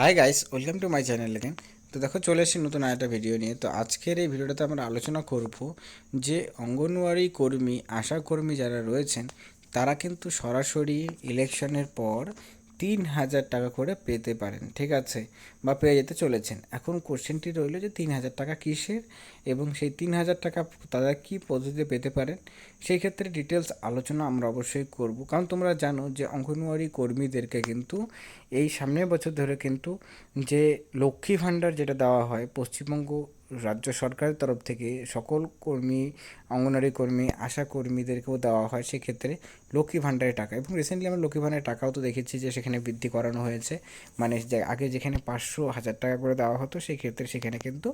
Hi guys welcome to my channel again তো দেখো, চলে এসেছি নতুন একটা ভিডিও নিয়ে। তো আজকের এই ভিডিওটাতে আমরা আলোচনা করব যে অঙ্গনওয়াড়ি কর্মী, আশা কর্মী যারা রয়েছেন, তারা কিন্তু সরাসরি ইলেকশনের পর তিন হাজার টাকা করে পেতে পারেন, ঠিক আছে? বা পেয়ে যেতে চলেছেন। এখন কোশ্চেনটি রইল যে তিন হাজার টাকা কিসের? এবং সেই তিন হাজার টাকা তারা কী পদ্ধতিতে পেতে পারেন? সেই ক্ষেত্রে ডিটেলস আলোচনা আমরা অবশ্যই করব। কারণ তোমরা জানো যে অঙ্গনওয়াড়ি কর্মীদেরকে কিন্তু এই সামনের বছর ধরে কিন্তু যে লক্ষ্মী ভাণ্ডার যেটা দেওয়া হয়, পশ্চিমবঙ্গ রাজ্য সরকারের তরফ থেকে সকল কর্মী, অঙ্গনওয়াড়ি কর্মী, আশা কর্মীদেরকেও দেওয়া হয় সেক্ষেত্রে লক্ষ্মী ভাণ্ডারের টাকা। এবং রিসেন্টলি আমরা লক্ষ্মী ভাণ্ডারের টাকাও তো দেখেছি যে সেখানে বৃদ্ধি করানো হয়েছে। মানে আগে যেখানে পাঁচশো হাজার টাকা করে দেওয়া হতো সেই ক্ষেত্রে সেখানে কিন্তু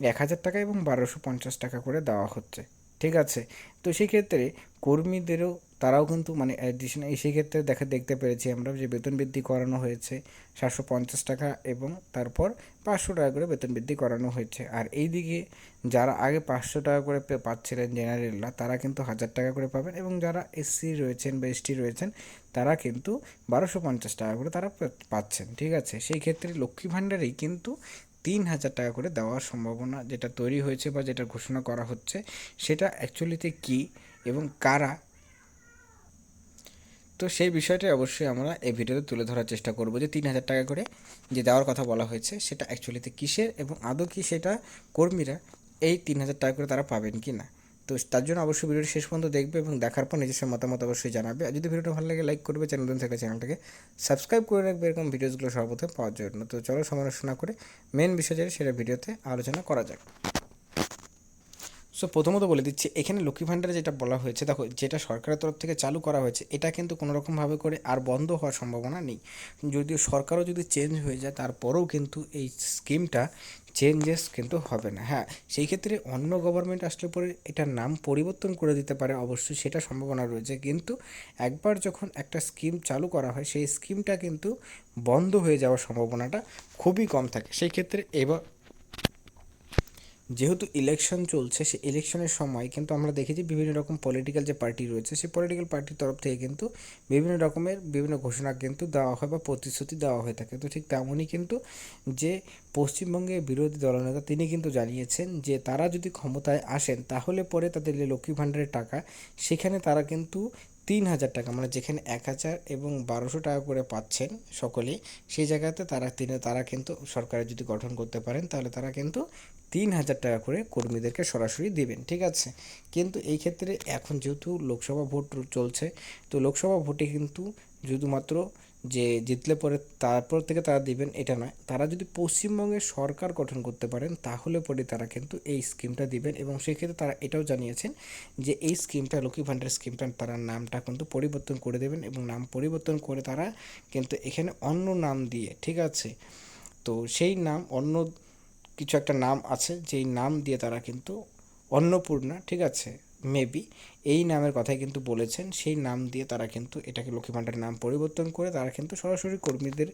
এক হাজার টাকা এবং বারোশো পঞ্চাশ টাকা করে দেওয়া হচ্ছে। ঠিক আছে? তো সেক্ষেত্রে কর্মীদেরও তারাও কিন্তু মানে অ্যাডিশন এই সেই ক্ষেত্রে দেখা, দেখতে পেরেছি আমরা যে বেতন বৃদ্ধি করানো হয়েছে সাতশো পঞ্চাশ টাকা এবং তারপর পাঁচশো টাকা করে বেতন বৃদ্ধি করানো হয়েছে। আর এই দিকে যারা আগে পাঁচশো টাকা করে পাচ্ছিলেন জেনারেলরা, তারা কিন্তু হাজার টাকা করে পাবেন এবং যারা এসসি রয়েছেন বা এসটি রয়েছেন, তারা কিন্তু বারোশো পঞ্চাশ টাকা করে তারা পাচ্ছেন, ঠিক আছে? সেই ক্ষেত্রে লক্ষ্মী ভাণ্ডারেই কিন্তু তিন হাজার টাকা করে দেওয়ার সম্ভাবনা যেটা তৈরি হয়েছে বা যেটা ঘোষণা করা হচ্ছে, সেটা অ্যাকচুয়ালিতে কী এবং কারা তো সেই বিষয়টাই অবশ্যই আমরা এই ভিডিওতে তুলে ধরার চেষ্টা করব যে তিন হাজার টাকা করে যে দেওয়ার কথা বলা হয়েছে, সেটা অ্যাকচুয়ালিতে কিসের এবং আদৌ কি সেটা কর্মীরা এই তিন হাজার টাকা করে তারা পাবেন কি না তো তার জন্য অবশ্যই ভিডিওটি শেষ পর্যন্ত দেখবে এবং দেখার পর নিজস্ব মতামত অবশ্যই জানাবে। আর যদি ভিডিওটা ভালো লাগে লাইক করবে, চ্যানেল থাকলে চ্যানেলটাকে সাবস্ক্রাইব করে রাখবে, এরকম ভিডিওসগুলো সর্বপ্রথম পাওয়ার জন্য। তো চলো সমালোচনা করে মেন বিষয় যেটা, সেটা ভিডিওতে আলোচনা করা যাক। সো প্রথমত বলে দিচ্ছি, এখানে লক্ষ্মী ভাণ্ডারে যেটা বলা হয়েছে, দেখো, যেটা সরকারের তরফ থেকে চালু করা হয়েছে, এটা কিন্তু কোনো রকমভাবে করে আর বন্ধ হওয়ার সম্ভাবনা নেই। যদিও সরকারও যদি চেঞ্জ হয়ে যায়, তারপরেও কিন্তু এই স্কিমটা চেঞ্জেস কিন্তু হবে না। হ্যাঁ সেই ক্ষেত্রে অন্য গভর্নমেন্ট আসলে পরে এটার নাম পরিবর্তন করে দিতে পারে, অবশ্যই সেটা সম্ভাবনা রয়েছে। কিন্তু একবার যখন একটা স্কিম চালু করা হয়, সেই স্কিমটা কিন্তু বন্ধ হয়ে যাওয়ার সম্ভাবনাটা খুবই কম থাকে। সেই ক্ষেত্রে এবার যেহেতু ইলেকশন চলছে, সে ইলেকশনের সময় কিন্তু আমরা দেখেছি বিভিন্ন রকম পলিটিক্যাল যে পার্টি রয়েছে, সেই পলিটিক্যাল পার্টির তরফ থেকে কিন্তু বিভিন্ন রকমের বিভিন্ন ঘোষণা কিন্তু দেওয়া হয় বা প্রতিশ্রুতি দেওয়া হয়ে থাকে। তো ঠিক তেমনই কিন্তু যে পশ্চিমবঙ্গের বিরোধী দলনেতা তিনি কিন্তু জানিয়েছেন যে তারা যদি ক্ষমতায় আসেন, তাহলে পরে তাদের লক্ষ্মী ভাণ্ডারের টাকা, সেখানে তারা কিন্তু তিন হাজার টাকা মানে যেখানে এক হাজার এবং বারোশো টাকা করে পাচ্ছেন সকলেই, সেই জায়গাতে তারা তিনি, তারা কিন্তু সরকারে যদি গঠন করতে পারেন, তাহলে তারা কিন্তু তিন হাজার টাকা করে কর্মীদেরকে সরাসরি দেবেন, ঠিক আছে? কিন্তু এই ক্ষেত্রে এখন যেহেতু লোকসভা ভোট চলছে, তো লোকসভা ভোটে কিন্তু শুধুমাত্র যে জিতলে পরে তারপর থেকে তারা দিবেন, এটা নয়। তারা যদি পশ্চিমবঙ্গের সরকার গঠন করতে পারেন, তাহলে পরে তারা কিন্তু এই স্কিমটা দিবেন এবং সেক্ষেত্রে তারা এটাও জানিয়েছেন যে এই স্কিমটা লক্ষ্মী ভাণ্ডার স্কিমটা, তারা নামটা কিন্তু পরিবর্তন করে দেবেন এবং নাম পরিবর্তন করে তারা কিন্তু এখানে অন্য নাম দিয়ে, ঠিক আছে? তো সেই নাম, অন্য কিছু একটা নাম আছে, যেই নাম দিয়ে তারা কিন্তু অন্নপূর্ণা, ঠিক আছে? মেবি এই নামের কথাই কিন্তু বলেছেন, সেই নাম দিয়ে তারা কিন্তু এটাকে লক্ষ্মী ভাণ্ডারের নাম পরিবর্তন করে তারা কিন্তু সরাসরি কর্মীদের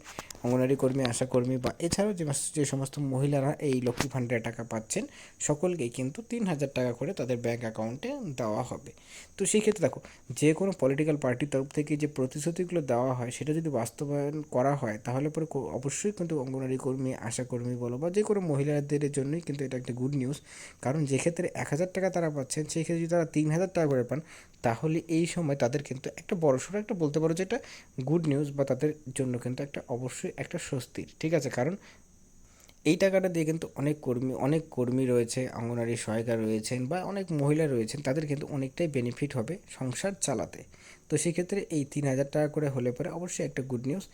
অঙ্গনারী কর্মী, আশা কর্মী বা এছাড়াও যে যে সমস্ত মহিলারা এই লক্ষ্মী ভাণ্ডারের টাকা পাচ্ছেন, সকলকেই কিন্তু তিন হাজার টাকা করে তাদের ব্যাঙ্ক অ্যাকাউন্টে দেওয়া হবে। তো সেই ক্ষেত্রে দেখো, যে কোনো পলিটিক্যাল পার্টির তরফ থেকে যে প্রতিশ্রুতিগুলো দেওয়া হয়, সেটা যদি বাস্তবায়ন করা হয়, তাহলে পরে অবশ্যই কিন্তু অঙ্গনারী কর্মী, আশা কর্মী বলো বা যে কোনো মহিলাদের জন্যই কিন্তু এটা একটা গুড নিউজ কারণ যে ক্ষেত্রে এক হাজার টাকা তারা পাচ্ছেন, সেই ক্ষেত্রে যদি তারা তিন হাজার টাকা করে পান, তাহলে এই সময় তাদের কিন্তু একটা বড়সড় একটা বলতে পারো যে এটা গুড নিউজ বা তাদের জন্য কিন্তু একটা অবশ্যই একটা স্বস্তির ঠিক আছে? কারণ এই টাকাটা দিয়ে কিন্তু অনেক কর্মী অনেক কর্মী রয়েছে, অঙ্গনারী সহায়িকা রয়েছেন বা অনেক মহিলা রয়েছেন, তাদের কিন্তু অনেকটাই বেনিফিট হবে সংসার চালাতে। তো সেক্ষেত্রে এই তিন হাজার টাকা করে হলে পরে অবশ্যই একটা গুড নিউজ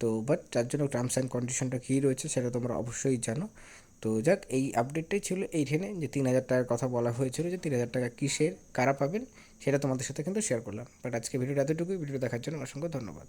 তো বাট তার জন্য টার্মস অ্যান্ড কন্ডিশনটা কী রয়েছে সেটা তোমরা অবশ্যই জানো। তো যাক, এই আপডেটটাই ছিল এইখানে যে তিন হাজার টাকার কথা বলা হয়েছিল যে তিন হাজার টাকা কিসের, কারা পাবেন সেটা তোমাদের সাথে কিন্তু শেয়ার করলাম। বাট আজকে ভিডিওটা এতটুকুই ভিডিও দেখার জন্য অসংখ্য ধন্যবাদ।